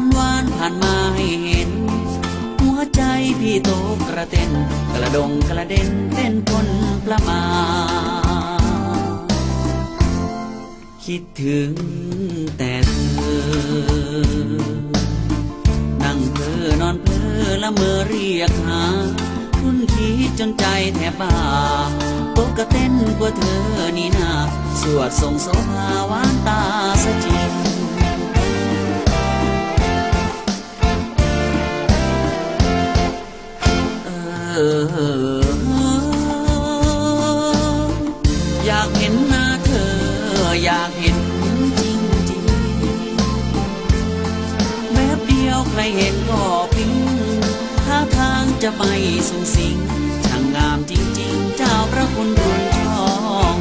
วันวานผ่านมาให้เห็น หัวใจพี่โตกระเต้นกระดงกระเด็นเต้นพลประมา คิดถึงแต่เธอนั่งเพ้อนอนเพ้อละเมอเรียกหา คุณคิดจนใจแทบบ้าโตกระเต้นกว่าเธอนี่นา สวดส่งโสภาวานตาสะจ ใครเห็นก็พิงท่าทางจะไม่สูงสิง ช่างงามจริงๆ เจ้าพระคุณรุ่นช่อง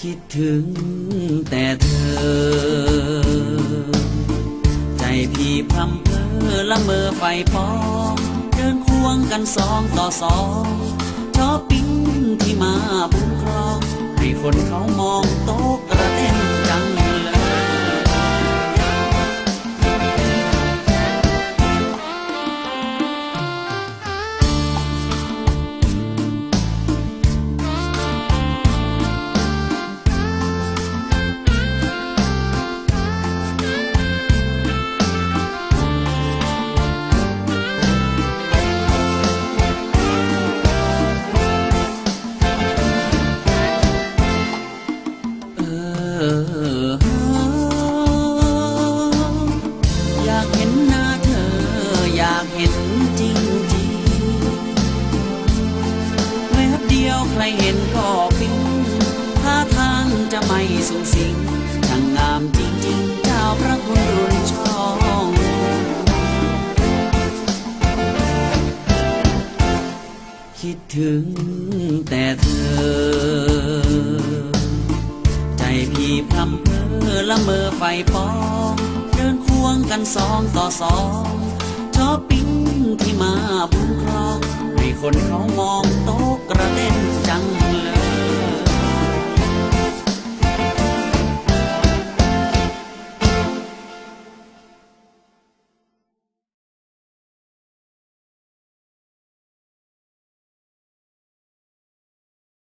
คิดถึงแต่เธอ ใจพี่พรำเพอละเมอไฟปองเดินควงกันสองต่อสองชอปปิ้งที่มาบุญครอง ให้คนเขามองโต๊ะกระเต้น ใครเห็นก็ฟิ้งท่าทางจะไม่สูงสิงช่างงามจริงๆเจ้าพระคุณรุนช่องคิดถึงแต่เธอ ใจพี่พรำเพอละเมอไฟปองเดินควงกันสองต่อสองชอปปิ้งที่มาบุญครองให้คนเขามองโต๊ะกระเด็น